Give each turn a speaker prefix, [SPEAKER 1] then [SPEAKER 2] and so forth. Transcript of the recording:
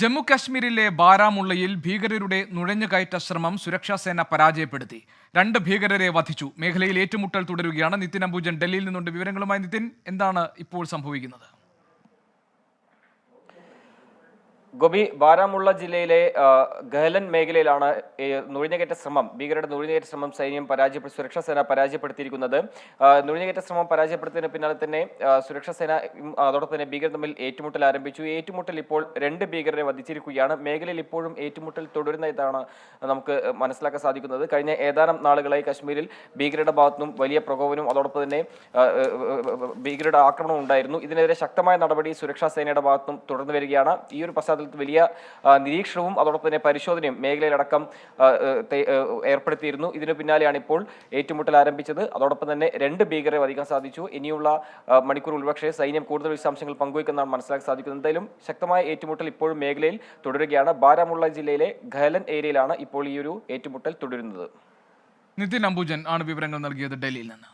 [SPEAKER 1] ജമ്മു കാശ്മീരിലെ ബാരാമുള്ളയിൽ ഭീകരരുടെ നുഴഞ്ഞുകയറ്റ ശ്രമം സുരക്ഷാസേന പരാജയപ്പെടുത്തി. രണ്ട് ഭീകരരെ വധിച്ചു. മേഖലയിൽ ഏറ്റുമുട്ടൽ തുടരുകയാണ്. നിതിൻ അംബുജൻ ഡൽഹിയിൽ നിന്നുണ്ട് വിവരങ്ങളുമായി നിതിൻ. എന്താണ് ഇപ്പോൾ സംഭവിക്കുന്നത്?
[SPEAKER 2] ഗോപി ബാരാമുള്ള ജില്ലയിലെ ഗഹലൻ മേഖലയിലാണ് നുഴഞ്ഞുകയറ്റ ശ്രമം ഭീകരരുടെ നുഴഞ്ഞുകയറ്റ ശ്രമം സൈന്യം പരാജയപ്പെടുത്തി സുരക്ഷാ സേന പരാജയപ്പെടുത്തിയിരിക്കുന്നത്. നുഴിഞ്ഞുകയറ്റ ശ്രമം പരാജയപ്പെടുത്തിയതിന് പിന്നാലെ തന്നെ സുരക്ഷാ സേന അതോടൊപ്പം തന്നെ ഭീകരർ തമ്മിൽ ഏറ്റുമുട്ടൽ ആരംഭിച്ചു. ഏറ്റുമുട്ടൽ ഇപ്പോൾ രണ്ട് ഭീകരരെ വധിച്ചിരിക്കുകയാണ്. മേഖലയിൽ ഇപ്പോഴും ഏറ്റുമുട്ടൽ തുടരുന്ന ഇതാണ് നമുക്ക് മനസ്സിലാക്കാൻ സാധിക്കുന്നത്. കഴിഞ്ഞ ഏതാനും നാളുകളായി കശ്മീരിൽ ഭീകരരുടെ ഭാഗത്തുനിന്നും വലിയ പ്രകോപനവും അതോടൊപ്പം തന്നെ ഭീകരരുടെ ആക്രമണം ഉണ്ടായിരുന്നു. ഇതിനെതിരെ ശക്തമായ നടപടി സുരക്ഷാ സേനയുടെ ഭാഗത്തുനിന്നും തുടർന്നു വരികയാണ്. ഈ ഒരു പശ്ചാത്തലത്തിൽ വലിയ നിരീക്ഷണവും അതോടൊപ്പം തന്നെ പരിശോധനയും മേഖലയിലടക്കം ഏർപ്പെടുത്തിയിരുന്നു. ഇതിനു പിന്നാലെയാണ് ഇപ്പോൾ ഏറ്റുമുട്ടൽ ആരംഭിച്ചത്. അതോടൊപ്പം തന്നെ രണ്ട് ഭീകരരെ വധിക്കാൻ സാധിച്ചു. ഇനിയുള്ള മണിക്കൂർ ഒരുപക്ഷെ സൈന്യം കൂടുതൽ വിശദാംശങ്ങൾ പങ്കുവയ്ക്കുന്നതാണ് മനസ്സിലാക്കാൻ സാധിക്കുന്നത്. എന്തായാലും ശക്തമായ ഏറ്റുമുട്ടൽ ഇപ്പോഴും മേഖലയിൽ തുടരുകയാണ്. ബാരാമുള്ള ജില്ലയിലെ ഖലൻ ഏരിയയിലാണ് ഇപ്പോൾ ഈ ഒരു ഏറ്റുമുട്ടൽ തുടരുന്നത്.
[SPEAKER 1] നിതിൻ അംബുജൻ ആണ് വിവരങ്ങൾ നൽകിയത് ഡൽഹിയിൽ നിന്ന്.